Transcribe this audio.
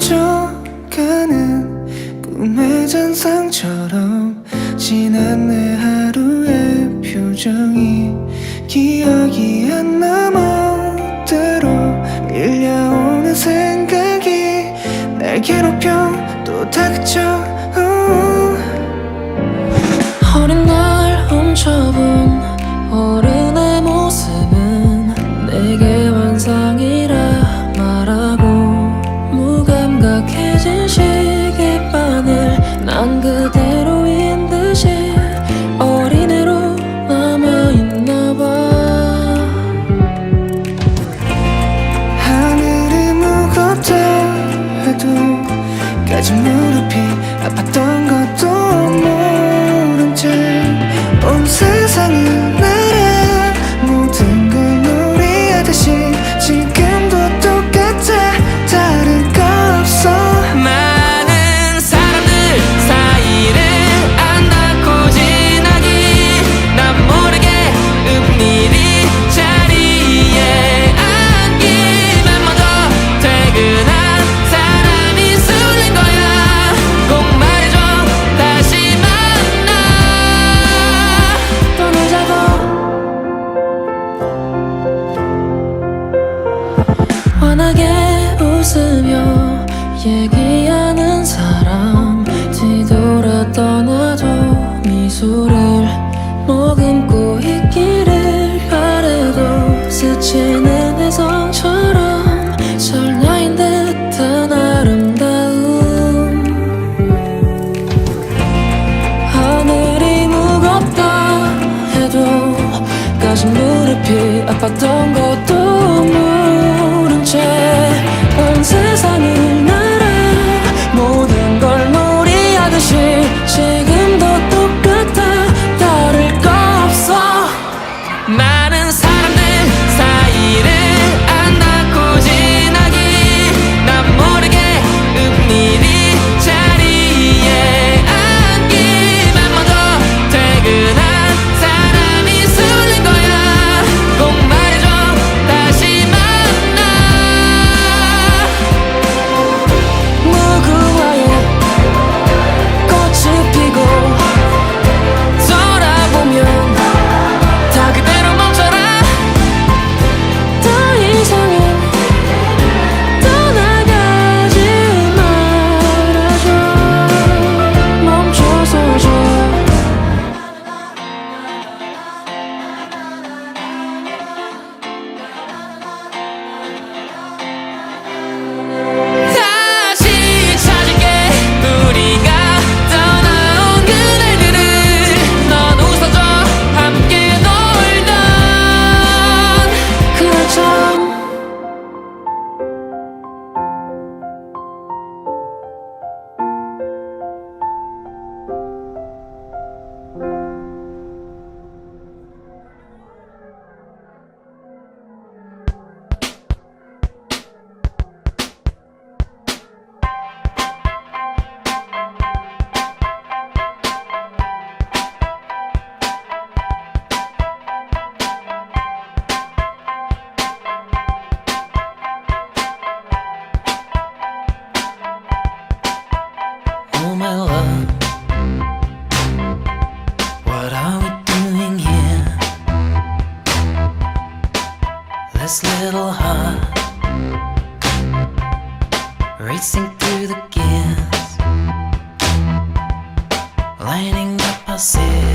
스쳐가는 꿈의 잔상처럼 지난 내 하루의 표정이 기억이 안 남아 때로 밀려오는 생각이 날 괴롭혀 또 닥쳐. 어. 어린 날 훔쳐본 오랜 낮은 무릎이 아팠던 것도 뭐 얘기하는 사람 뒤돌아 떠나도 미소를 머금고 있기를 바래도 스치는 해성처럼 설날인 듯한 아름다움. 하늘이 무겁다 해도 가슴 무릎이 아팠던 것도 this little heart racing through the gears, lining up our sails.